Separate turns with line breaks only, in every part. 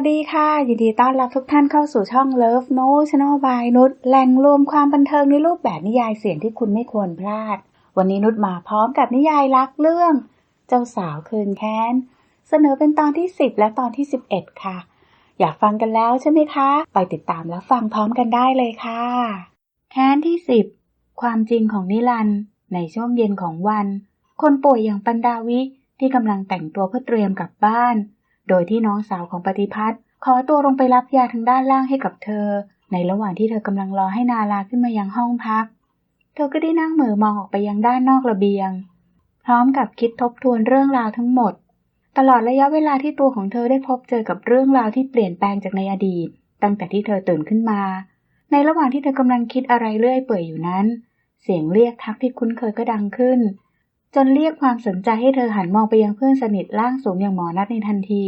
สวัสดีค่ะ ยินดีต้อนรับทุกท่านเข้าสู่ช่อง Love No Channel by นุชแหล่งรวมความบันเทิงในรูปแบบนิยายเสียงที่คุณไม่ควรพลาด วันนี้นุชมาพร้อมกับนิยายรักเรื่อง เจ้าสาวคืนแค้น เสนอเป็นตอนที่ 10 และตอนที่ 11 ค่ะ อยากฟังกันแล้วใช่ไหมคะ ไปติดตามและฟังพร้อมกันได้เลยค่ะ แค้นที่ 10 ความจริงของนิรันด์ในช่วงเย็นของวัน คนป่วยอย่างปันดาวิที่กำลังแต่งตัวเพื่อเตรียมกลับบ้าน โดยที่น้องสาวของปฏิพัฒน์ขอตัวลงไปรับยาทางด้านล่างให้กับเธอ ในระหว่างที่เธอกำลังรอให้นาลาขึ้นมายังห้องพัก เธอก็ได้นั่งเหม่อมองออกไปยังด้านนอกระเบียง พร้อมกับคิดทบทวนเรื่องราวทั้งหมด ตลอดระยะเวลาที่ตัวของเธอได้พบเจอกับเรื่องราวที่เปลี่ยนแปลงจากในอดีต ตั้งแต่ที่เธอตื่นขึ้นมา ในระหว่างที่เธอกำลังคิดอะไรเรื่อยเปื่อยอยู่นั้น เสียงเรียกทักที่คุ้นเคยก็ดังขึ้น นเรียกความสนใจให้เธอหันมองไปยังเพื่อนสนิทร่างสูงอย่างหมอนัดในทันที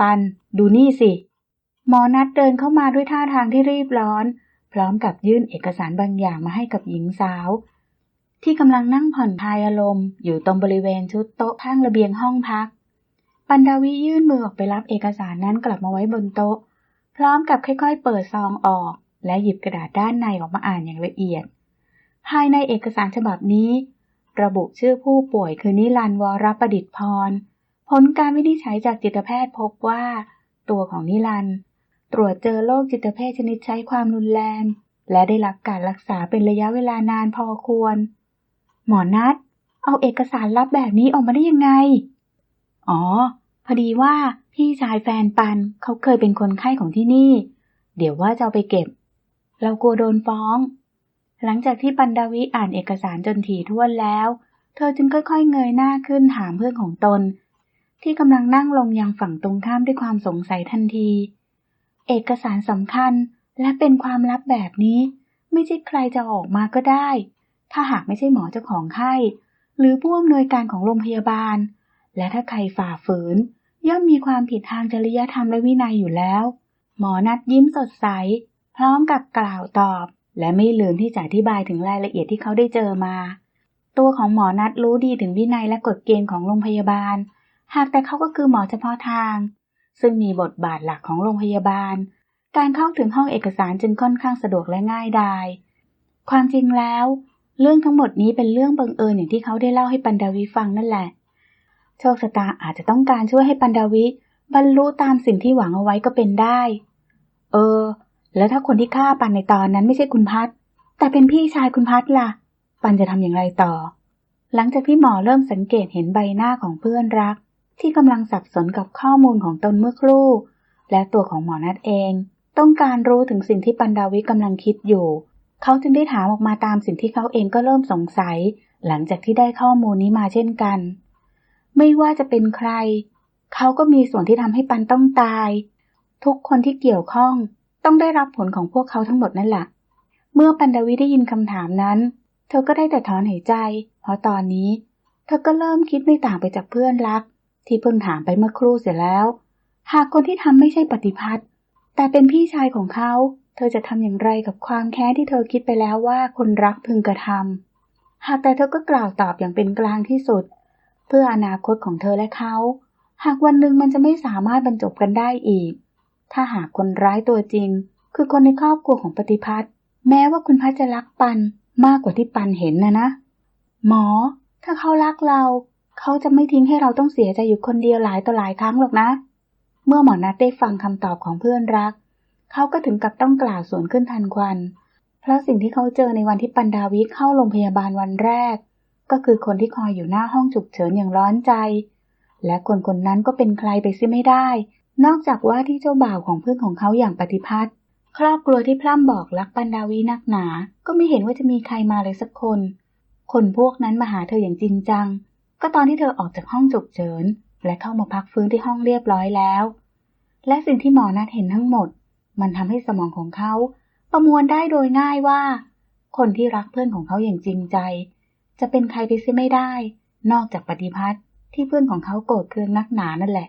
ปัน ดูนี่สิ หมอนัดเดินเข้ามาด้วยท่าทางที่รีบร้อน พร้อมกับยื่นเอกสารบางอย่างมาให้กับหญิงสาว ที่กำลังนั่งผ่อนคลายอารมณ์อยู่ตรงบริเวณชุดโต๊ะข้างระเบียงห้องพัก ปันดาวิยื่นมือออกไปรับเอกสารนั้นกลับมาไว้บนโต๊ะ พร้อมกับค่อย ๆ เปิดซองออก และหยิบกระดาษด้านในออกมาอ่านอย่างละเอียด ภายในเอกสารฉบับนี้ ระบุชื่อผู้ป่วยคือนิรันดร์วรประดิษฐ์พร ผลการวินิจฉัยจากจิตแพทย์พบว่า ตัวของนิรันตรวจเจอโรคจิตเภทชนิดใช้ความรุนแรง และได้รับการรักษาเป็นระยะเวลานานพอควร หมอนัด เอาเอกสารลับแบบนี้ออกมาได้ยังไง อ๋อ พอดีว่าพี่ชายแฟนปันเขาเคยเป็นคนไข้ของที่นี่ เดี๋ยวว่าจะเอาไปเก็บ เรากลัวโดนฟ้อง หลังจากที่ปันดาวิอ่านเอกสารจนถี่ถ้วนแล้ว เธอจึงค่อยๆ เงยหน้าขึ้นถามเพื่อนของตน ที่กำลังนั่งลงยังฝั่งตรงข้ามด้วยความสงสัยทันที เอกสารสำคัญและเป็นความลับแบบนี้ ไม่ใช่ใครจะออกมาก็ได้ ถ้าหากไม่ใช่หมอเจ้าของไข้ หรือผู้อำนวยการของโรงพยาบาล และถ้าใครฝ่าฝืน ย่อมมีความผิดทางจริยธรรมและวินัยอยู่แล้ว หมอนัดยิ้มสดใส พร้อมกับกล่าวตอบ และไม่ลืมที่จะอธิบายถึงรายละเอียดที่เขาได้เจอมา ตัวของหมอนัดรู้ดีถึงวินัยและกฎเกณฑ์ของโรงพยาบาล หากแต่เขาก็คือหมอเฉพาะทาง ซึ่งมีบทบาทหลักของโรงพยาบาล การเข้าถึงห้องเอกสารจึงค่อนข้างสะดวกและง่ายดาย ความจริงแล้ว เรื่องทั้งหมดนี้เป็นเรื่องบังเอิญอย่างที่เขาได้เล่าให้ปันดาวิฟังนั่นแหละ โชคชะตาอาจจะต้องการช่วยให้ปันดาวิบรรลุตามสิ่งที่หวังเอาไว้ก็เป็นได้ เออ แล้วถ้าคนที่ฆ่าปันในตอนนั้นไม่ใช่คุณพัทแต่เป็นพี่ชายคุณพัทล่ะ ปันจะทำอย่างไรต่อ หลังจากที่หมอเริ่มสังเกตเห็นใบหน้าของเพื่อนรัก ที่กำลังสับสนกับข้อมูลของตนเมื่อครู่ และตัวของหมอนัดเอง ต้องการรู้ถึงสิ่งที่ปันดาวิกำลังคิดอยู่ เขาจึงได้ถามออกมาตามสิ่งที่เขาเองก็เริ่มสงสัย หลังจากที่ได้ข้อมูลนี้มาเช่นกัน ไม่ว่าจะเป็นใคร เขาก็มีส่วนที่ทำให้ปันต้องตาย ทุกคนที่เกี่ยวข้อง ต้องได้รับผลของพวกเขาทั้งหมดนั่นแหละเมื่อปันดาวิได้ยินคำถามนั้น เธอก็ได้แต่ถอนหายใจ เพราะตอนนี้ เธอก็เริ่มคิดไม่ต่างไปจากเพื่อนรัก ที่เพิ่งถามไปเมื่อครู่เสร็จแล้ว หากคนที่ทำไม่ใช่ปฏิพัทธ์แต่เป็นพี่ชายของเขา เธอจะทำอย่างไรกับความแค้นที่เธอคิดไปแล้วว่าคนรักพึงกระทำหากแต่เธอก็กล่าวตอบอย่างเป็นกลางที่สุด เพื่ออนาคตของเธอและเขา หากวันหนึ่งมันจะไม่สามารถบรรจบกันได้อีก ถ้าหากคนร้ายตัวจริง คือคนในครอบครัวของปฏิพัทธ์แม้ว่าคุณพัทจะรักปันมากกว่าที่ปันเห็นนะนะ หมอ ถ้าเขารักเรา เขาจะไม่ทิ้งให้เราต้องเสียใจอยู่คนเดียวหลายต่อหลายครั้งหรอกนะ เมื่อหมอนัดได้ฟังคำตอบของเพื่อนรัก เขาก็ถึงกับต้องกล่าวสวนขึ้นทันควัน เพราะสิ่งที่เขาเจอในวันที่ปันดาวิเข้าโรงพยาบาลวันแรก ก็คือคนที่คอยอยู่หน้าห้องฉุกเฉินอย่างร้อนใจ และคนคนนั้นก็เป็นใครไปซิไม่ได้ นอกจากว่าที่เจ้าบ่าวของเพื่อนของเขาอย่างปฏิพัทธ์ครอบครัวที่พร่ำบอกรักปันดาวินักหนา ก็ไม่เห็นว่าจะมีใครมาเลยสักคน คนพวกนั้นมาหาเธออย่างจริงจัง ก็ตอนที่เธอออกจากห้องฉุกเฉิน และเข้ามาพักฟื้นที่ห้องเรียบร้อยแล้ว และสิ่งที่หมอนัดเห็นทั้งหมด มันทำให้สมองของเขา ประมวลได้โดยง่ายว่า คนที่รักเพื่อนของเขาอย่างจริงใจ จะเป็นใครไปเสียไม่ได้ นอกจากปฏิพัทธ์ที่เพื่อนของเขาโกรธเคืองนักหนานั่นแหละ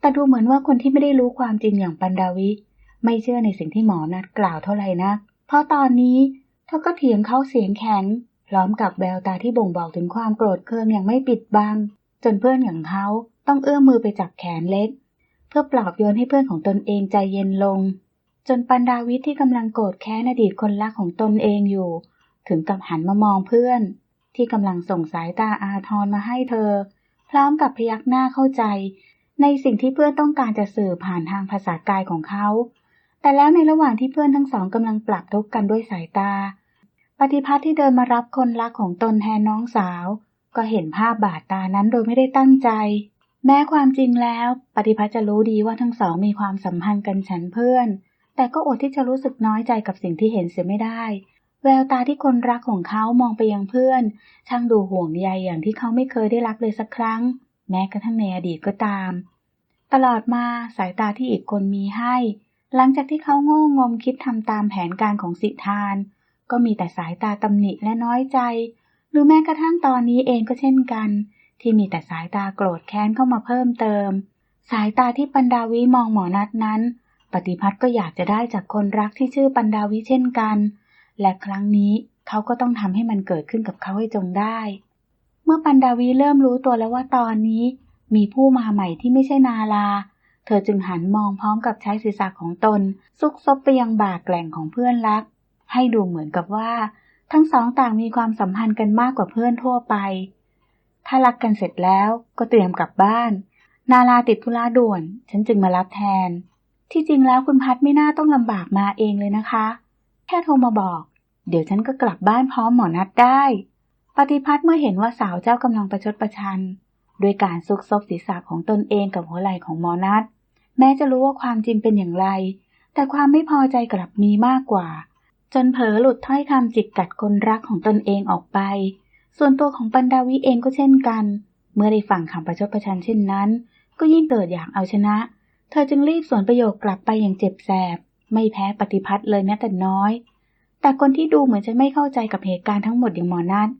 แต่ดูเหมือนว่าคนที่ไม่ได้รู้ความจริงอย่างปันดาวิ ไม่เชื่อในสิ่งที่หมอนัดกล่าวเท่าไหร่นะเพราะตอนนี้เธอก็เถียงเขาเสียงแข็งพร้อมกับแววตาที่บ่งบอกถึงความโกรธเคืองอย่างไม่ปิดบัง จนเพื่อนอย่างเขาต้องเอื้อมมือไปจับแขนเล็ก เพื่อปลอบโยนให้เพื่อนของตนเองใจเย็นลง จนปันดาวิทที่กำลังโกรธแค้นอดีตคนรักของตนเองอยู่ ถึงกับหันมามองเพื่อน ที่กำลังส่งสายตาอาทรมาให้เธอ พร้อมกับพยักหน้าเข้าใจ ในสิ่งที่เพื่อนต้องการจะสื่อผ่านทางภาษากายของเขา แต่แล้วในระหว่างที่เพื่อนทั้งสองกำลังปรับทุกข์กันด้วยสายตา ปฏิพัทธ์ที่เดินมารับคนรักของตนแทนน้องสาว ก็เห็นภาพบาดตานั้นโดยไม่ได้ตั้งใจ แม้ความจริงแล้ว ปฏิพัทธ์จะรู้ดีว่าทั้งสองมีความสัมพันธ์กันฉันเพื่อน แต่ก็อดที่จะรู้สึกน้อยใจกับสิ่งที่เห็นเสียไม่ได้ แววตาที่คนรักของเขามองไปยังเพื่อน ช่างดูห่วงใยอย่างที่เขาไม่เคยได้รักเลยสักครั้ง แม้กระทั่งในอดีตก็ตาม ตลอดมาสายตาที่อีกคนมีให้ หลังจากที่เขาโง่งมคิดทำตามแผนการของสิทาน ก็มีแต่สายตาตำหนิและน้อยใจ หรือแม้กระทั่งตอนนี้เองก็เช่นกัน ที่มีแต่สายตาโกรธแค้นเข้ามาเพิ่มเติม สายตาที่ปันดาวิมองหมอนัดนั้น ปฏิพัฒน์ก็อยากจะได้จากคนรักที่ชื่อปันดาวิเช่นกัน และครั้งนี้เขาก็ต้องทำให้มันเกิดขึ้นกับเขาให้จงได้ มื่อปันดาวิเริ่มรู้ตัวแล้วว่าตอนนี้ มีผู้มาใหม่ที่ไม่ใช่นาลา เธอจึงหันมองพร้อมกับใช้ศีรษะของตน ซุกซบไปยังบ่าแกล่งของเพื่อนรัก ให้ดูเหมือนกับว่า ทั้งสองต่างมีความสัมพันธ์กันมากกว่าเพื่อนทั่วไป ถ้ารักกันเสร็จแล้วก็เตรียมกลับบ้าน นาลาติดธุระด่วน ฉันจึงมารับแทน ที่จริงแล้วคุณพัดไม่น่าต้องลำบากมาเองเลยนะคะ แค่โทรมาบอก เดี๋ยวฉันก็กลับบ้านพร้อมหมอนัดได้ ปฏิพัฒน์เมื่อเห็นว่าสาวเจ้ากำลังประชดประชันด้วยการซุกซบศีรษะของตนเองกับหัวไหล่ของหมอนัดแม้จะรู้ว่าความจริงเป็นอย่างไร แต่ความไม่พอใจกลับมีมากกว่า จนเผลอหลุดถ้อยคำจิกกัดคนรักของตนเองออกไป ส่วนตัวของปันดาวิเองก็เช่นกัน เมื่อได้ฟังคำประชดประชันเช่นนั้น ก็ยิ่งเกิดอยากเอาชนะ เธอจึงรีบสวนประโยคกลับไปอย่างเจ็บแสบ ไม่แพ้ปฏิพัฒน์เลยแม้แต่น้อย แต่คนที่ดูเหมือนจะไม่เข้าใจกับเหตุการณ์ทั้งหมดอย่างหมอนัด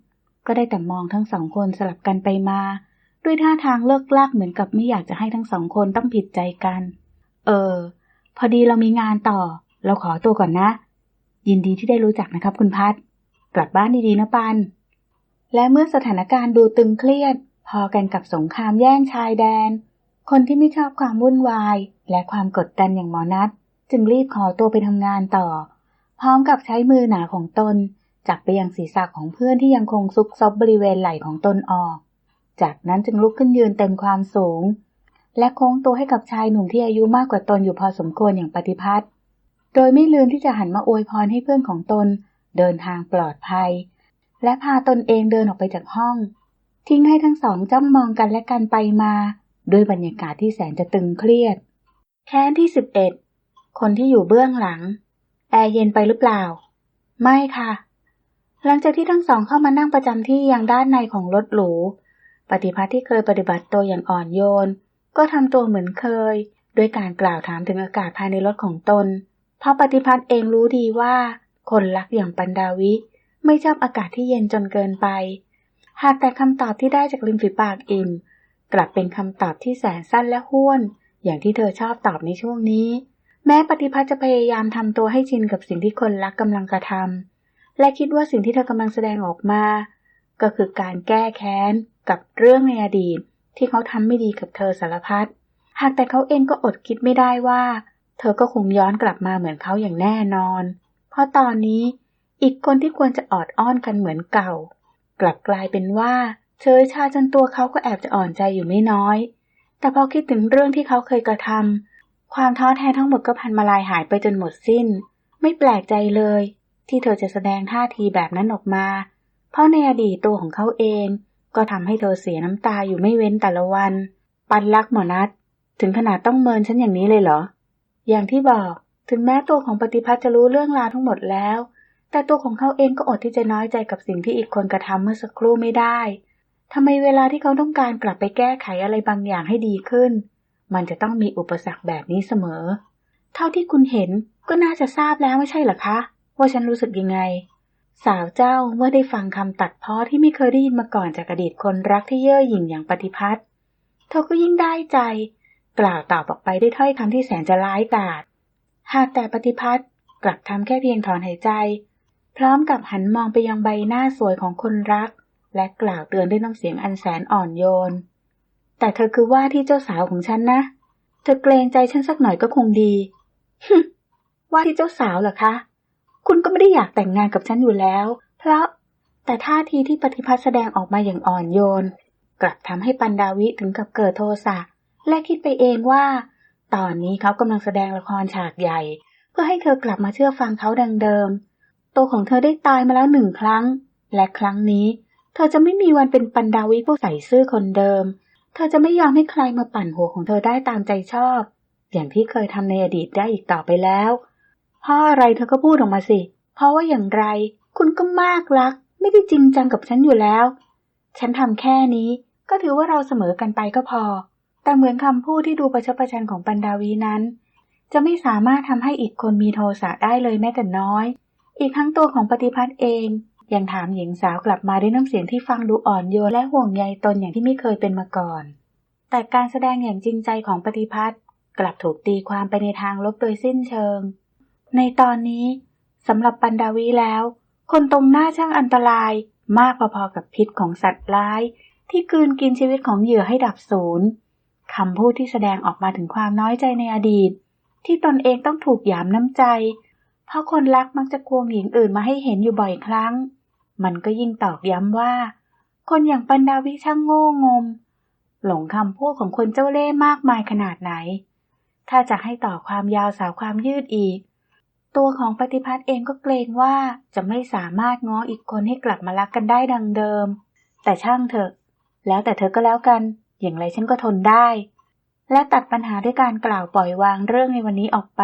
ก็ได้แต่มองทั้งสองคนสลับกันไปมา ด้วยท่าทางเลิกลากเหมือนกับไม่อยากจะให้ทั้งสองคนต้องผิดใจกัน เออ พอดีเรามีงานต่อ เราขอตัวก่อนนะ ยินดีที่ได้รู้จักนะครับคุณพัดกลับบ้านดีๆนะปัน และเมื่อสถานการณ์ดูตึงเครียด พอกันกับสงครามแย่งชายแดน คนที่ไม่ชอบความวุ่นวาย และความกดดันอย่างหมอนัดจึงรีบขอตัวไปทำงานต่อ พร้อมกับใช้มือหนาของตน จับไปยังศีรษะของเพื่อนที่ยังคงซุกซบบริเวณไหล่ของตนออก จากนั้นจึงลุกขึ้นยืนเต็มความสูง และโค้งตัวให้กับชายหนุ่มที่อายุมากกว่าตนอยู่พอสมควรอย่างปฏิพัฒน์โดยไม่ลืมที่จะหันมาอวยพรให้เพื่อนของตน เดินทางปลอดภัย และพาตนเองเดินออกไปจากห้อง ทิ้งให้ทั้งสองจ้องมองกันและกันไปมาด้วยบรรยากาศที่แสนจะตึงเครียด แค้นที่สิบเอ็ดคนที่อยู่เบื้องหลัง แอร์เย็นไปหรือเปล่า ไม่ค่ะ หลังจากที่ทั้งสองเข้ามานั่งประจำที่ยังด้านในของรถหรู ปฏิพัฒน์ที่เคยปฏิบัติตัวอย่างอ่อนโยน ก็ทำตัวเหมือนเคย ด้วยการกล่าวถามถึงอากาศภายในรถของตน เพราะปฏิพัฒน์เองรู้ดีว่า คนรักอย่างปันดาวิ ไม่ชอบอากาศที่เย็นจนเกินไป หากแต่คำตอบที่ได้จากริมฝีปากอิ่ม กลับเป็นคำตอบที่แสนสั้นและห้วน อย่างที่เธอชอบตอบในช่วงนี้ แม้ปฏิพัฒน์จะพยายามทำตัวให้ชินกับสิ่งที่คนรักกำลังกระทำ และคิดว่าสิ่งที่เธอกำลังแสดงออกมา ก็คือการแก้แค้นกับเรื่องในอดีต ที่เขาทำไม่ดีกับเธอสารพัด หากแต่เขาเองก็อดคิดไม่ได้ว่า เธอก็คงย้อนกลับมาเหมือนเขาอย่างแน่นอน เพราะตอนนี้อีกคนที่ควรจะออดอ้อนกันเหมือนเก่า กลับกลายเป็นว่าเชยชาจนตัวเขาก็แอบจะอ่อนใจอยู่ไม่น้อย แต่พอคิดถึงเรื่องที่เขาเคยกระทำความท้อแท้ทั้งหมดก็พันมาลายหายไปจนหมดสิ้น ไม่แปลกใจเลย ที่เธอจะแสดงท่าทีแบบนั้นออกมา เพราะในอดีตตัวของเขาเอง ก็ทำให้เธอเสียน้ำตาอยู่ไม่เว้นแต่ละวัน ปันรักหมอนัดถึงขนาดต้องเมินฉันอย่างนี้เลยเหรอ อย่างที่บอกถึงแม้ตัวของปฏิพัฒน์จะรู้เรื่องราวทั้งหมดแล้ว แต่ตัวของเขาเองก็อดที่จะน้อยใจกับสิ่งที่อีกคนกระทำเมื่อสักครู่ไม่ได้ทำไมเวลาที่เขาต้องการกลับไปแก้ไขอะไรบางอย่างให้ดีขึ้น มันจะต้องมีอุปสรรคแบบนี้เสมอ เท่าที่คุณเห็นก็น่าจะทราบแล้วไม่ใช่หรอคะ ว่าฉันรู้สึกยังไง สาวเจ้าเมื่อได้ฟังคำตัดพ้อที่ไม่เคยได้ยินมาก่อนจากอดีตคนรักที่เย่อหยิ่งอย่างปฏิพัฒน์เธอก็ยิ่งได้ใจ กล่าวตอบออกไปด้วยถ้อยคำที่แสนจะร้ายกาจหากแต่ปฏิพัฒน์กลับทำแค่เพียงถอนหายใจ พร้อมกับหันมองไปยังใบหน้าสวยของคนรัก และกล่าวเตือนด้วยน้ำเสียงอันแสนอ่อนโยน แต่เธอคือว่าที่เจ้าสาวของฉันนะ เธอเกรงใจฉันสักหน่อยก็คงดีฮึว่าที่เจ้าสาวเหรอคะ คุณก็ไม่ได้อยากแต่งงานกับฉันอยู่แล้ว เพราะแต่ท่าทีที่ปฏิพัฒน์แสดงออกมาอย่างอ่อนโยน กลับทำให้ปันดาวิถึงกับเกิดโทสะและคิดไปเองว่า ตอนนี้เขากำลังแสดงละครฉากใหญ่ เพื่อให้เธอกลับมาเชื่อฟังเขาดังเดิม ตัวของเธอได้ตายมาแล้วหนึ่งครั้ง และครั้งนี้ เธอจะไม่มีวันเป็นปันดาวิผู้ใส่ซื่อคนเดิม เธอจะไม่ยอมให้ใครมาปั่นหัวของเธอได้ตามใจชอบ อย่างที่เคยทำในอดีตได้อีกต่อไปแล้ว เพ่ออะไรเธอก็พูดออกมาสิ เพราะว่าอย่างไร คุณก็มากรัก ไม่ได้จริงจังกับฉันอยู่แล้ว ฉันทำแค่นี้ก็ถือว่าเราเสมอกันไปก็พอ แต่เหมือนคำพูดที่ดูประชดประชันของปันดาวีนั้น จะไม่สามารถทำให้อีกคนมีโทสะได้เลยแม้แต่น้อย อีกทั้งตัวของปฏิพัฒน์เองยังถามหญิงสาวกลับมาด้วยน้ำเสียงที่ฟังดูอ่อนโยนและห่วงใยตนอย่างที่ไม่เคยเป็นมาก่อน แต่การแสดงอย่างจริงใจของปฏิพัฒน์กลับถูกตีความไปในทางลบโดยสิ้นเชิง ในตอนนี้สำหรับปันดาวีแล้ว คนตรงหน้าช่างอันตรายมากพอๆกับพิษของสัตว์ร้าย ที่กืนกินชีวิตของเหยื่อให้ดับศูนย์คำพูดที่แสดงออกมาถึงความน้อยใจในอดีต ที่ตนเองต้องถูกหยามน้ำใจ เพราะคนรักมักจะควงหญิงอื่นมาให้เห็นอยู่บ่อยครั้ง มันก็ยิ่งตอกย้ำว่า คนอย่างปันดาวิช่างโง่งม หลงคำพูดของคนเจ้าเล่ห์มากมายขนาดไหน ถ้าจะให้ต่อความยาวสาวความยืดอีก ตัวของปฏิพัฒน์เองก็เกรงว่าจะไม่สามารถง้ออีกคนให้กลับมารักกันได้ดังเดิม แต่ช่างเถอะ แล้วแต่เธอก็แล้วกัน อย่างไรฉันก็ทนได้ และตัดปัญหาด้วยการกล่าวปล่อยวางเรื่องในวันนี้ออกไป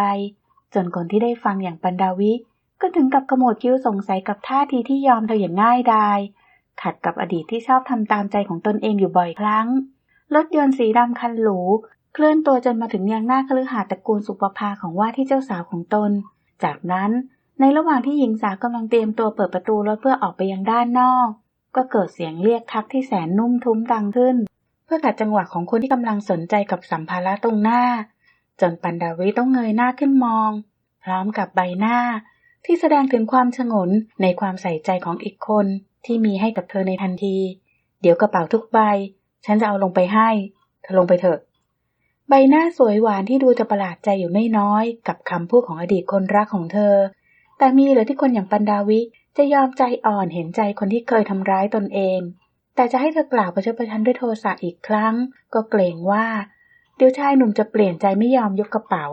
จนคนที่ได้ฟังอย่างปันดาวิ ก็ถึงกับขมวดคิ้วสงสัยกับท่าทีที่ยอมเธออย่างง่ายดายขัดกับอดีตที่ชอบทำตามใจของตนเองอยู่บ่อยครั้ง รถยนต์สีดำคันหรู เคลื่อนตัวจนมาถึงยังหน้าคฤหาสน์ตระกูลสุปภาของว่าที่เจ้าสาวของตน จากนั้นในระหว่างที่หญิงสาวกำลังเตรียมตัวเปิดประตูรถเพื่อออกไปยังด้านนอก ก็เกิดเสียงเรียกทักที่แสนนุ่มทุ้มดังขึ้น เพื่อขัดจังหวะของคนที่กำลังสนใจกับสัมภาระตรงหน้า จนปันดาวิต้องเงยหน้าขึ้นมอง พร้อมกับใบหน้า ที่แสดงถึงความฉงนในความใส่ใจของอีกคนที่มีให้กับเธอในทันที เดี๋ยวกระเป๋าทุกใบ ฉันจะเอาลงไปให้ เธอลงไปเถอะ ใบหน้าสวยหวานที่ดูจะประหลาดใจอยู่ไม่น้อย กับคำพูดของอดีตคนรักของเธอ แต่มีเหรือที่คนอย่างปันดาวิจะยอมใจอ่อนเห็นใจคนที่เคยทำร้ายตนเอง แต่จะให้เธอกล่าวประชดประชันด้วยโทสะอีกครั้ง ก็เกรงว่า เดี๋ยวชายหนุ่มจะเปลี่ยนใจไม่ยอมยกกระเป๋า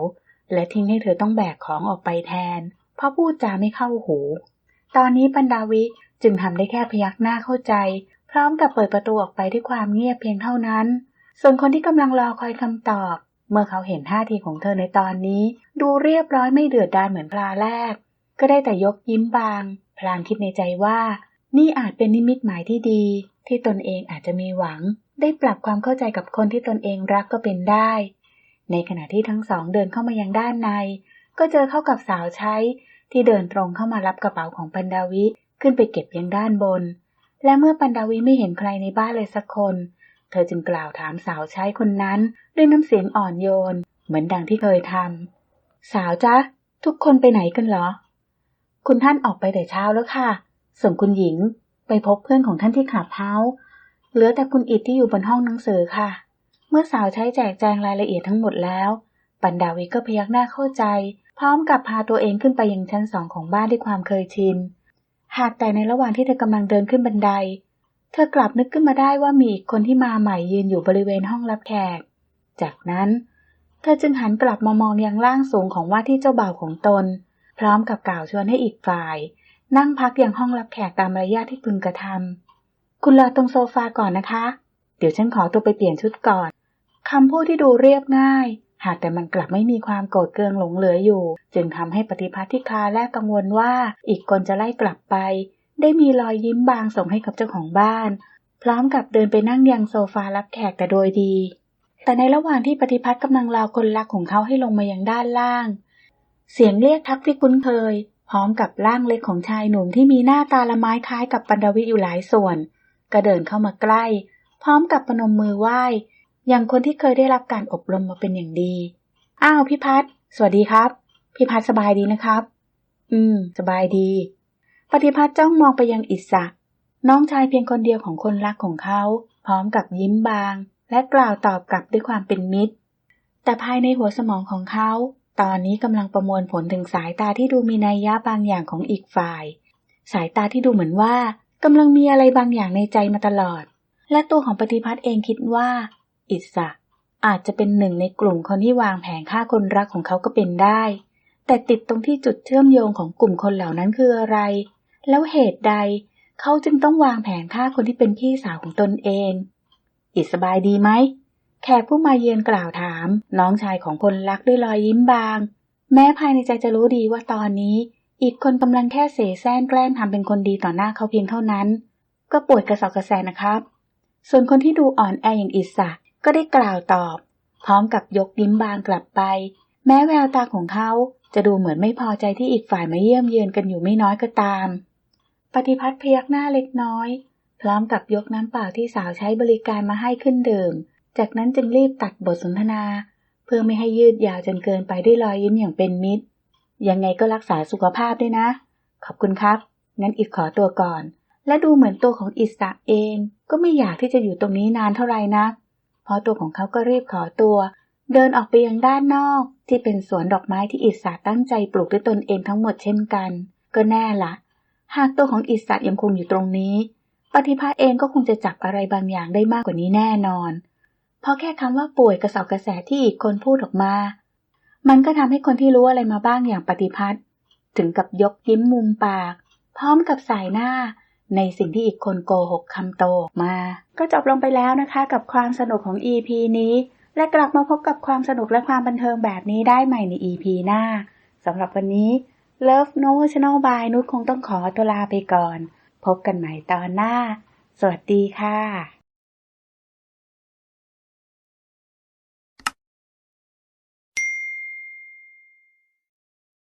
และทิ้งให้เธอต้องแบกของออกไปแทน เพราะพูดจาไม่เข้าหู ตอนนี้ปันดาวิจึงทำได้แค่พยักหน้าเข้าใจ พร้อมกับเปิดประตูออกไปด้วยความเงียบเพียงเท่านั้น ส่วนคนที่กำลังรอคอยคำตอบ เมื่อเขาเห็นท่าทีของเธอในตอนนี้ ดูเรียบร้อยไม่เดือดดาลเหมือนพลาแรก ก็ได้แต่ยกยิ้มบาง พลางคิดในใจว่า นี่อาจเป็นนิมิตหมายที่ดี ที่ตนเองอาจจะมีหวัง ได้ปรับความเข้าใจกับคนที่ตนเองรักก็เป็นได้ ในขณะที่ทั้งสองเดินเข้ามายังด้านใน ก็เจอเข้ากับสาวใช้ ที่เดินตรงเข้ามารับกระเป๋าของปันดาวิขึ้นไปเก็บยังด้านบน และเมื่อปันดาวิไม่เห็นใครในบ้านเลยสักคน เธอจึงกล่าวถามสาวใช้คนนั้น ด้วยน้ำเสียงอ่อนโยน เหมือนดังที่เคยทำสาวจ๊ะ ทุกคนไปไหนกันเหรอ คุณท่านออกไปแต่เช้าแล้วค่ะ ส่วนคุณหญิงไปพบเพื่อนของท่านที่ขับเท้าเหลือแต่คุณอิดที่อยู่บนห้องหนังสือค่ะ เมื่อสาวใช้แจกแจงรายละเอียดทั้งหมดแล้ว ปันดาวิก็พยักหน้าเข้าใจ พร้อมกับพาตัวเองขึ้นไปยังชั้นสองของบ้านด้วยความเคยชิน หากแต่ในระหว่างที่เธอกำลังเดินขึ้นบันได เธอกลับนึกขึ้นมาได้ว่ามีอีกคนที่มาใหม่ยืนอยู่บริเวณห้องรับแขก จากนั้น เธอจึงหันกลับมามองยังร่างสูงของว่าที่เจ้าบ่าวของตน พร้อมกับกล่าวชวนให้อีกฝ่าย นั่งพักอยังห้องรับแขกตามมารยาทที่พึงกระทำคุณรอตรงโซฟาก่อนนะคะ เดี๋ยวฉันขอตัวไปเปลี่ยนชุดก่อนคำพูดที่ดูเรียบง่าย หากแต่มันกลับไม่มีความโกรธเคืองหลงเหลืออยู่ จึงทำให้ปฏิพัทธ์ที่คาแรกกังวลว่าอีกคนจะไล่กลับไป ได้มีรอยยิ้มบางส่งให้กับเจ้าของบ้าน พร้อมกับเดินไปนั่งยังโซฟารับแขกแต่โดยดี แต่ในระหว่างที่ปฏิพัทธ์กำลังรอคนรักของเขาให้ลงมายังด้านล่าง เสียงเรียกทักที่คุ้นเคย พร้อมกับร่างเล็กของชายหนุ่มที่มีหน้าตาละไม้คล้ายกับปันดาวิอยู่หลายส่วน ก็เดินเข้ามาใกล้ พร้อมกับปนมมือไหว้อย่างคนที่เคยได้รับการอบรมมาเป็นอย่างดี อ้าวพี่พัทสวัสดีครับ พี่พัทสบายดีนะครับ อืม สบายดี ปฏิพัทธ์จ้องมองไปยังอิสระน้องชายเพียงคนเดียวของคนรักของเขา พร้อมกับยิ้มบาง และกล่าวตอบกลับด้วยความเป็นมิตร แต่ภายในหัวสมองของเขา ตอนนี้กำลังประมวลผลถึงสายตาที่ดูมีนัยยะบางอย่างของอีกฝ่าย สายตาที่ดูเหมือนว่ากำลังมีอะไรบางอย่างในใจมาตลอด และตัวของปฏิพัฒน์เองคิดว่า อิสระอาจจะเป็นหนึ่งในกลุ่มคนที่วางแผนฆ่าคนรักของเขาก็เป็นได้ แต่ติดตรงที่จุดเชื่อมโยงของกลุ่มคนเหล่านั้นคืออะไร แล้วเหตุใดเขาจึงต้องวางแผนฆ่าคนที่เป็นพี่สาวของตนเอง อิสบายดีไหม แขกผู้มาเยือนกล่าวถาม น้องชายของคนรักด้วยรอยยิ้มบาง แม้ภายในใจจะรู้ดีว่าตอนนี้ อีกคนกำลังแค่เสแสร้งแกล้งทำเป็นคนดีต่อหน้าเขาเพียงเท่านั้น ก็ปวยกระสอบกระแสนะครับ ส่วนคนที่ดูอ่อนแออย่างอิสระก็ได้กล่าวตอบ พร้อมกับยกยิ้มบางกลับไป แม้แววตาของเขาจะดูเหมือนไม่พอใจที่อีกฝ่ายมาเยี่ยมเยือนกันอยู่ไม่น้อยก็ตาม ปฏิพัฒน์พยักหน้าเล็กน้อย พร้อมกับยกน้ำเปล่าที่สาวใช้บริการมาให้ขึ้นดื่ม จากนั้นจึงรีบตัดบทสนทนา เพื่อไม่ให้ยืดยาวจนเกินไปด้วยรอยยิ้มอย่างเป็นมิตร ยังไงก็รักษาสุขภาพด้วยนะ ขอบคุณครับ งั้นอิดขอตัวก่อน และดูเหมือนตัวของอิสระเอง ก็ไม่อยากที่จะอยู่ตรงนี้นานเท่าไหร่นะเพราะตัวของเขาก็รีบขอตัว เดินออกไปยังด้านนอก ที่เป็นสวนดอกไม้ที่อิสระตั้งใจปลูกด้วยตนเองทั้งหมดเช่นกัน ก็แน่ละ หากตัวของอิสระยังคงอยู่ตรงนี้ ปฏิภาเองก็คงจะจับอะไรบางอย่างได้มากกว่านี้แน่นอน เพราะแค่คำว่าป่วยกระสอบกระแสที่อีกคนพูดออกมา มันก็ทำให้คนที่รู้อะไรมาบ้างอย่างปฏิพัฒน์ถึงกับยกยิ้มมุมปาก พร้อมกับสายหน้า ในสิ่งที่อีกคนโกหกคำโตออกมา ก็จบลงไปแล้วนะคะ กับความสนุกของ EP นี้ และกลับมาพบกับความสนุกและความบันเทิงแบบนี้ได้ใหม่ใน EP หน้าสำหรับวันนี้ Love No Channel by นุชคงต้องขอตัวลาไปก่อน พบกันใหม่ตอนหน้า สวัสดีค่ะ